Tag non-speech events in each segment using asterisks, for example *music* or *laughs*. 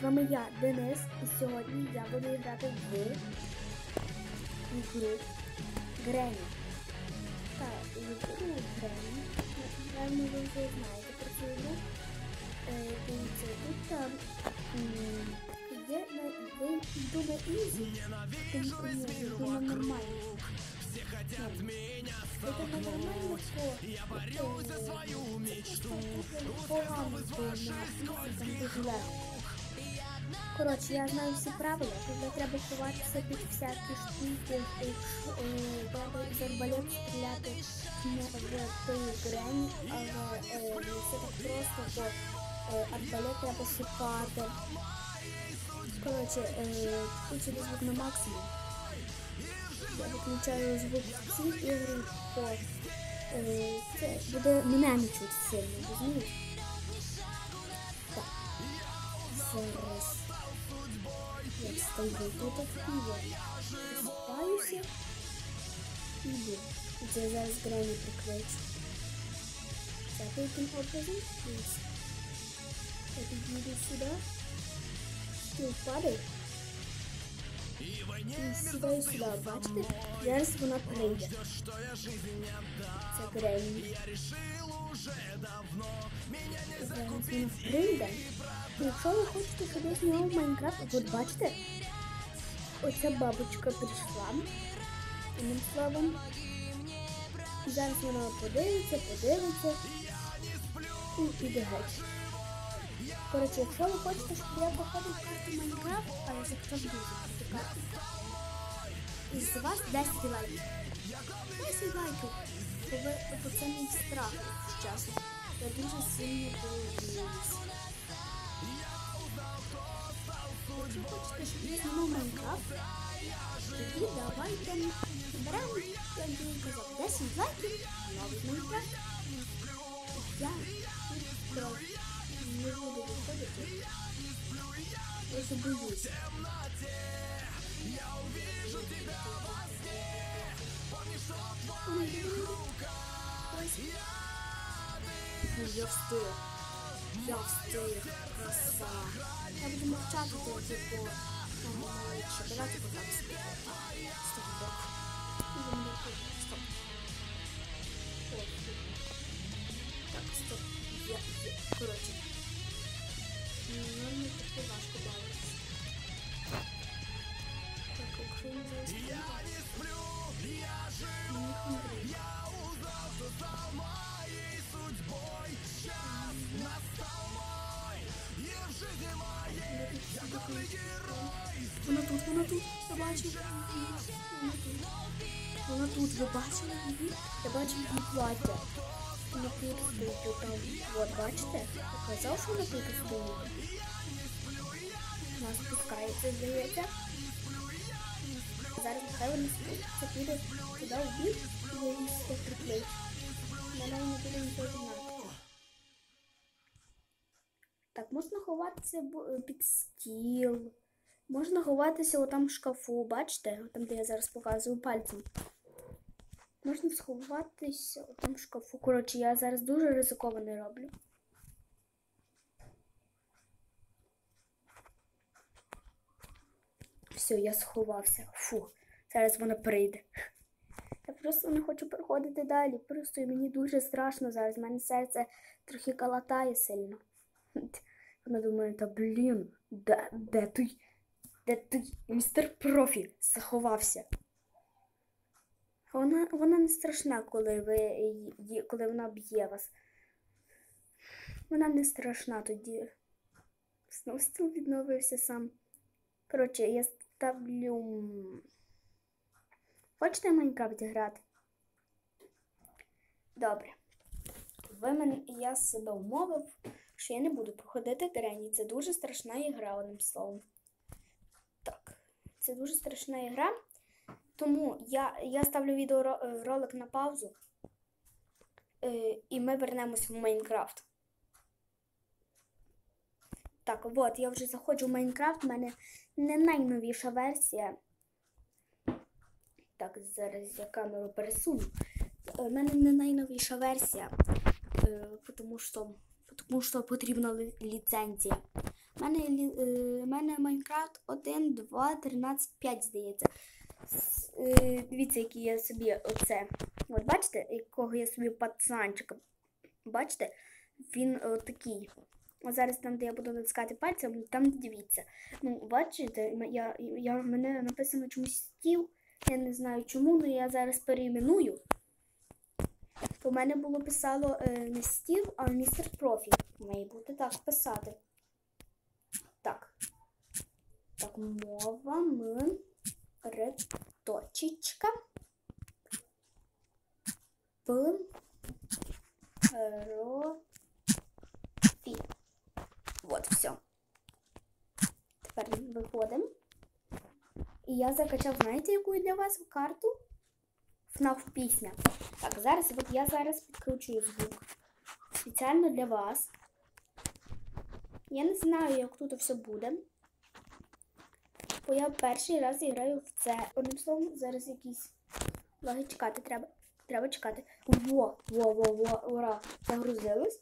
З вами я, Денис, і сьогодні я буду грати в ігру Грені. Так, ігру Грені. Напевно, ви вже знаєте про цю ігру. Е, Дивіться, тут там є йду ізі. На нормально. Это на нормально. Я борюсь за свою мечту. На ізі, там дуже легко. Коротше, я знаю всі правила, тут треба ховатися під всякі штуки, е, е, з арбалет стріляти не в той грені, але е, не все так просто, бо е, арбалет треба шукати. Коротше, е, включити звук на максимум. Я виключаю звук в цій ігрі, бо е, це буде мене не сильно, розумієш? Так. Зараз. Я встаю тут активно. Спаюся. Іду. І це зараз грані прикричу. Це таким образом. Ось. Я підійду сюди. Ти впадай. І сідаю сюди, бачите? Зараз вона прийде. Це грані. Зараз вона прийде. Якщо ви хочете, щоб я знімав Майнкрафт, от бачите, оця бабочка прийшла. Одним словом. Зараз вона подивиться, подивиться і піде геть. Коротше, якщо ви хочете, щоб я походив карту Майнкрафт, а я захотів дуже проти карти. Із вас 10 лайків. 10 лайків. Бо ви бо страх, якщо чесно. Я дуже сильно боюсь. Якщо хочете, щоб я знімав Майнкрафт, тоді давайте беремо, як вам казав, 10 лайків, новий Майнкрафт. Я просто не буду виходити. Я вже боюсь. Я встиг. Я встиг. Краса. Я буду мовчати, то типу, намагаючи. Давайте потім спитати. Стоп, бок. Ідемо до того. Стоп. О, фу. Так, стоп. Я, я. Коротше. Мені таке важко бавитися. Так, якщо він зараз... Я не сплю, я живу. Мені хандрить. Вона тут, вона тут, я бачу. Вона тут. Вона тут, ви бачили її? Я бачу її плаття. Тут стоїть там. От, бачите? Я казав, що вона тут стоїть. Вона спускається, здається. Зараз нехай вона спуститься, піде туди в бік, і я її все приклею. Вона не буде нічого знати. Так, можна ховатися під стіл. Можна ховатися у там в шкафу, бачите? Там, де я зараз показую пальцем. Можна сховатися у там в шкафу. Коротше, я зараз дуже ризиковано роблю. Все, я сховався. Фу, зараз вона прийде. Я просто не хочу проходити далі. Просто мені дуже страшно зараз. У мене серце трохи калатає сильно. *laughs* Вона думає, та блін, де, де той, де той містер профі заховався. Вона, вона не страшна, коли ви коли вона б'є вас. Вона не страшна тоді. Знов стіл відновився сам. Коротше, я ставлю. Хочете в Майнкрафт грати? Добре. Ви мене, я себе умовив, що я не буду проходити терені. Це дуже страшна ігра, одним словом. Так, це дуже страшна ігра. Тому я, я ставлю відеоролик на паузу. Е, і ми вернемось в Майнкрафт. Так, от, я вже заходжу в Майнкрафт, у мене не найновіша версія. Так, зараз я камеру пересуну. У мене не найновіша версія, е, тому що, тому що потрібна ліцензія. У мене, е, мене Майнкрафт 1, 2, 13, 5, здається. Е, Дивіться, який я собі оце. От бачите, якого я собі пацанчика. Бачите? Він е, такий. Ось зараз там, де я буду натискати пальцем, там дивіться. Ну, бачите, я, я, в мене написано чомусь стіл. Я не знаю чому, але я зараз перейменую. У мене було писало е, не стіл, а містер профі. Має бути так писати. Так. Так, мова м реточечка. П. Ро. Фі. Вот, все. Тепер виходимо. І я закачав, знаєте, яку для вас карту? FNAF пісня. Так, зараз, от я зараз підключую звук. Спеціально для вас. Я не знаю, як тут все буде. Бо я перший раз граю в це. Одним словом, зараз якісь лаги чекати треба. Треба чекати. Во, во, во, во, ура! Загрузилось.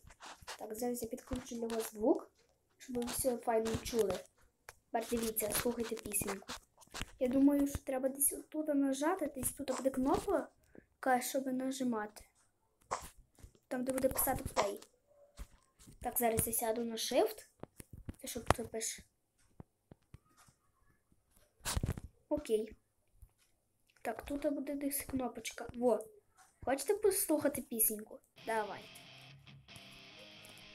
Так, зараз я підключу для вас звук, щоб ви все файно чули. Тепер дивіться, слухайте пісеньку. Я думаю, що треба десь тут нажати, десь тут буде кнопка, щоб нажимати. Там, де буде писати play. Так, зараз я сяду на Shift. Це що тут? Окей. Так, тут буде десь кнопочка. Во. Хочете послухати пісеньку? Давай.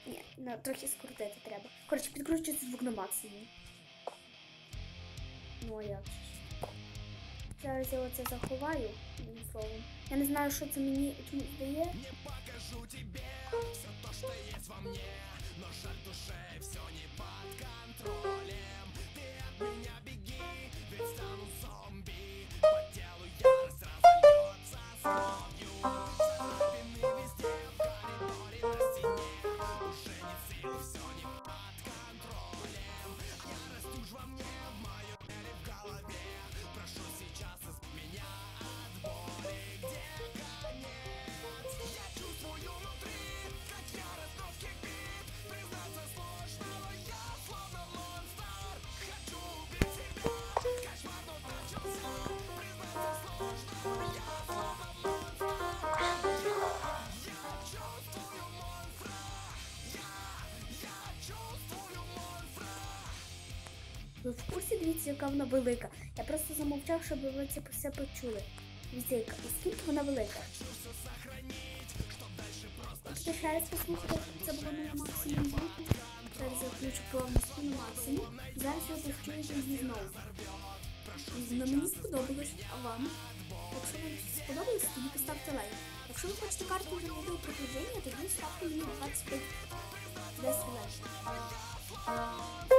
Ні, ну, трохи скрутити треба. Коротше, підкручується звук на максимум. Ну, а як же ж. Зараз я оце заховаю, одним словом. Я не знаю, що це мені чомусь дає. Ви яка вона велика. Я просто замовчав, щоб ви це все почули. Яка. І скільки вона велика. Хочете ще раз послухати, це було на максимум звуку. Зараз я включу повністю на максимум. Зараз ви почуєте її знову. І мені сподобалось, а вам? Якщо вам сподобалось, тоді поставте лайк. Якщо ви хочете карту вже відео проходження, тоді ставте мені 25 10 лайків.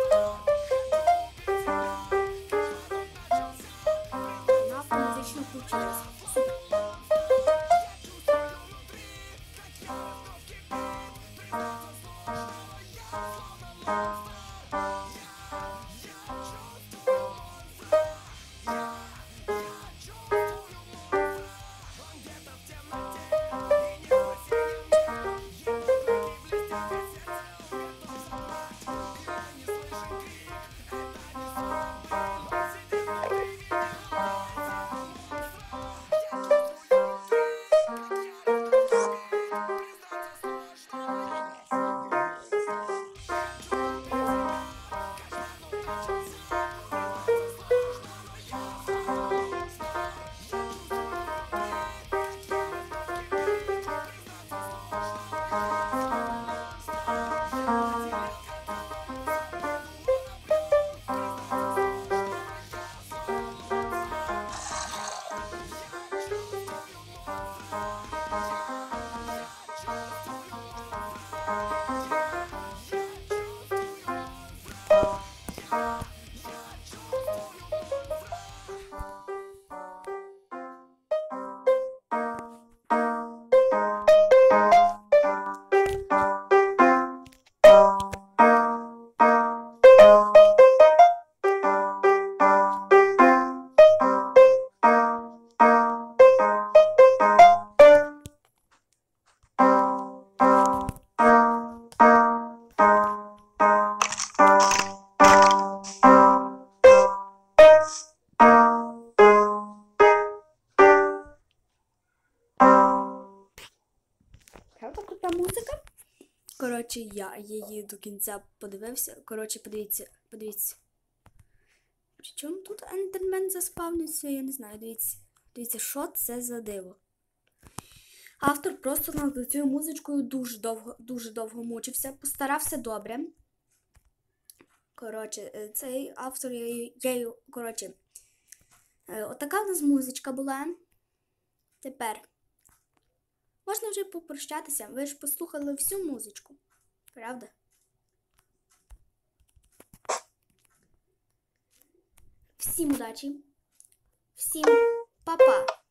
Коротше, я її до кінця подивився. Коротше, подивіться, подивіться. Чому тут ендермен заспавнився, я не знаю. Дивіться, дивіться, що це за диво. Автор просто над цією музичкою дуже довго, дуже довго мучився, постарався добре. Коротше, е, цей автор, я, я, коротше, е, отака в нас музичка була. Тепер можна вже попрощатися. Ви ж послухали всю музичку, правда? Всім удачі, всім па-па!